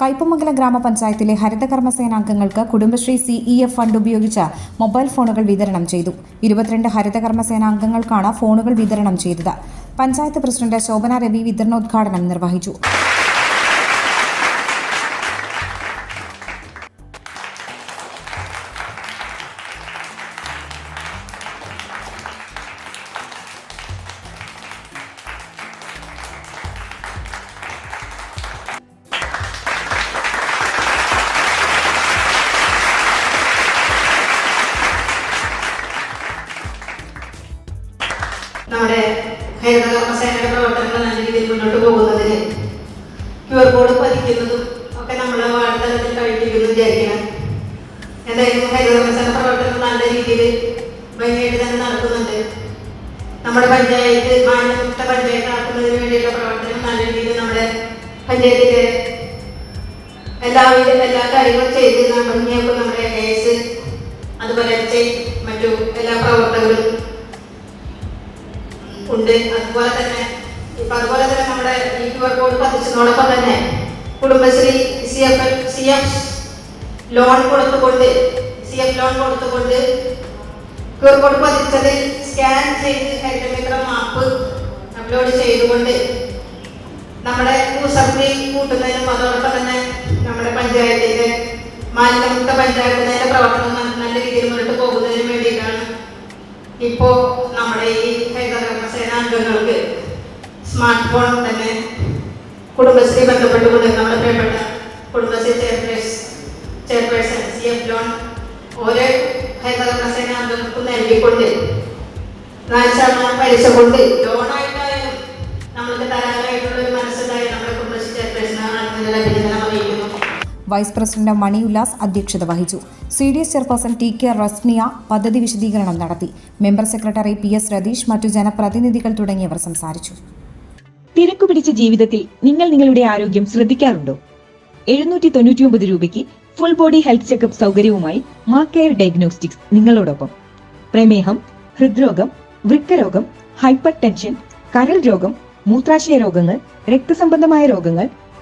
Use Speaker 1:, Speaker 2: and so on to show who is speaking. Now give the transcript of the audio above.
Speaker 1: കയ്പമംഗലം ഗ്രാമപഞ്ചായത്തിലെ ഹരിതകർമ്മസേനാംഗങ്ങൾക്ക് Kudumbashree CEF fund ഉപയോഗിച്ച് മൊബൈൽ ഫോണുകൾ വിതരണം ചെയ്തു. ഇരുപത്തിരണ്ട് ഹരിതകർമ്മസേനാംഗങ്ങൾക്കാണ് ഫോണുകൾ വിതരണം ചെയ്തത്. പഞ്ചായത്ത് പ്രസിഡന്റ് ശോഭന രവി വിതരണോദ്ഘാടനം നിർവഹിച്ചു.
Speaker 2: നമ്മുടെ ഹരിതകർമ്മസേനയുടെ പ്രവർത്തനങ്ങൾ നല്ല രീതിയിൽ മുന്നോട്ട് പോകുന്നതിന് ക്യൂർ കോഡ് പതിക്കുന്നതും ഒക്കെ നമ്മൾ വാർഡ് തലത്തിൽ വിചാരിക്കണം. എന്തായാലും ഹരിതകർമ്മസേന പ്രവർത്തനങ്ങൾ നല്ല രീതിയിൽ ഭംഗിയായിട്ട് തന്നെ നടക്കുന്നുണ്ട്. നമ്മുടെ പഞ്ചായത്ത് മാനമുക്ത പഞ്ചായത്ത് ആക്കുന്നതിന് വേണ്ടിയുള്ള പ്രവർത്തനം നല്ല രീതിയിൽ നമ്മുടെ പഞ്ചായത്തിലെ എല്ലാവിധ എല്ലാ കാര്യങ്ങളും ചെയ്ത് ഭംഗിയാക്കും നമ്മുടെ കേസ് അതുപോലെ മറ്റു എല്ലാ പ്രവർത്തകരും ഉണ്ട്. അതുപോലെ തന്നെ ഇപ്പൊ അതുപോലെ തന്നെ നമ്മുടെ ഈ കോഡ് പതിച്ചതോടൊപ്പം തന്നെ Kudumbashree C F C F loan കൊടുത്തുകൊണ്ട് സി എഫ് ലോൺ കൊടുത്തുകൊണ്ട് ക്യു കോഡ് പതിച്ചതിൽ സ്കാൻ ചെയ്ത് ഹരിതമിത്ര മാപ്പ് അപ്ലോഡ് ചെയ്തുകൊണ്ട് നമ്മുടെ യൂസർ കൂട്ടുന്നതിനും അതോടൊപ്പം തന്നെ നമ്മുടെ പഞ്ചായത്തിന്റെ മാലിന്യമുക്ത പഞ്ചായത്തിന്റെ പ്രവർത്തനം നല്ല- രീതിയിൽ മുന്നോട്ട് വേണ്ടിയിട്ടാണ് ഇപ്പോ നമ്മുടെ ഈ ഹരിതകർമ്മസേന സ്മാർട്ട് ഫോൺ തന്നെ കുടുംബശ്രീ ബന്ധപ്പെട്ടുകൊണ്ട് നമ്മുടെ പ്രിയപ്പെട്ട കുടുംബശ്രീ ചെയർപേഴ്സ് ചെയർപേഴ്സൺ സി എഫ് ലോൺ ഓരോ ഹരിതകർമ്മസേന അംഗങ്ങൾക്കും നൽകിക്കൊണ്ട് നാല് പലിശ കൊണ്ട് ലോണായിട്ടായാലും നമ്മൾക്ക് തരാനായിട്ടുള്ള ഒരു മനസ്സിലായി നമ്മുടെ കുടുംബശ്രീ ചെയർപേഴ്സണാണ് അതിനുള്ള അഭിനന്ദനം അറിയിക്കുന്നു
Speaker 1: വൈസ് പ്രസിഡന്റ് മണി ഉല്ലാസ് അധ്യക്ഷത വഹിച്ചു. C D S chairperson T K Rasmiya പദ്ധതി വിശദീകരണം നടത്തി. Member secretary P S Ratheesh മറ്റു ജനപ്രതിനിധികൾ തുടങ്ങിയവർ സംസാരിച്ചു.
Speaker 3: തിരക്കു പിടിച്ച ജീവിതത്തിൽ നിങ്ങൾ നിങ്ങളുടെ ആരോഗ്യം ശ്രദ്ധിക്കാറുണ്ടോ? എഴുന്നൂറ്റി തൊണ്ണൂറ്റിയൊമ്പത് രൂപയ്ക്ക് ഫുൾ ബോഡി ഹെൽത്ത് ചെക്കപ്പ് സൗകര്യവുമായി മാ കെയർ ഡയഗ്നോസ്റ്റിക്സ് നിങ്ങളോടൊപ്പം. പ്രമേഹം ഹൃദ്രോഗം വൃക്കരോഗം ഹൈപ്പർ ടെൻഷൻ കരൾ രോഗം മൂത്രാശയ രോഗങ്ങൾ രക്തസംബന്ധമായ രോഗങ്ങൾ